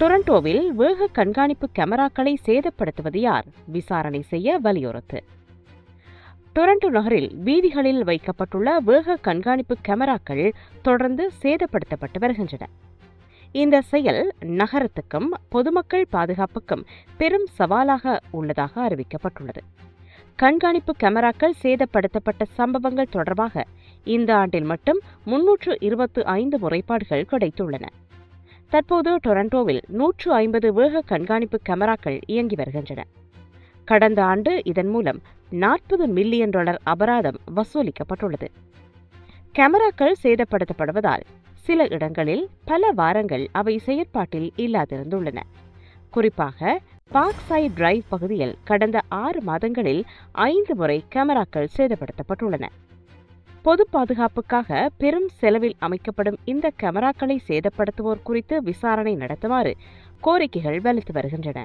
டொரண்டோவில் வேக கண்காணிப்பு கேமராக்களை சேதப்படுத்துவது யார்? விசாரணை செய்ய வலியுறுத்து. டொரண்டோ நகரில் வீதிகளில் வைக்கப்பட்டுள்ள வேக கண்காணிப்பு கேமராக்கள் தொடர்ந்து சேதப்படுத்தப்பட்டு வருகின்றன. இந்த செயல் நகரத்துக்கும் பொதுமக்கள் பாதுகாப்புக்கும் பெரும் சவாலாக உள்ளதாக அறிவிக்கப்பட்டுள்ளது. கண்காணிப்பு கேமராக்கள் சேதப்படுத்தப்பட்ட சம்பவங்கள் தொடர்பாக இந்த ஆண்டில் மட்டும் முன்னூற்று இருபத்து ஐந்து முறைப்பாடுகள் கிடைத்துள்ளன. தற்போது டொரண்டோவில் நூற்று ஐம்பது வேக கண்காணிப்பு கேமராக்கள் இயங்கி வருகின்றன. கடந்த ஆண்டு இதன் மூலம் நாற்பது மில்லியன் டாலர் அபராதம் வசூலிக்கப்பட்டுள்ளது. கேமராக்கள் சேதப்படுத்தப்படுவதால் சில இடங்களில் பல வாரங்கள் அவை செயற்பாட்டில் இல்லாதிருந்துள்ளன. குறிப்பாக பார்க் சைட் டிரைவ் பகுதியில் கடந்த ஆறு மாதங்களில் ஐந்து முறை கேமராக்கள் சேதப்படுத்தப்பட்டுள்ளன. பொது பாதுகாப்புக்காக பெரும் செலவில் அமைக்கப்படும் இந்த கேமராக்களை சேதப்படுத்துவோர் குறித்து விசாரணை நடத்துமாறு கோரிக்கைகள் வலுத்து வருகின்றன.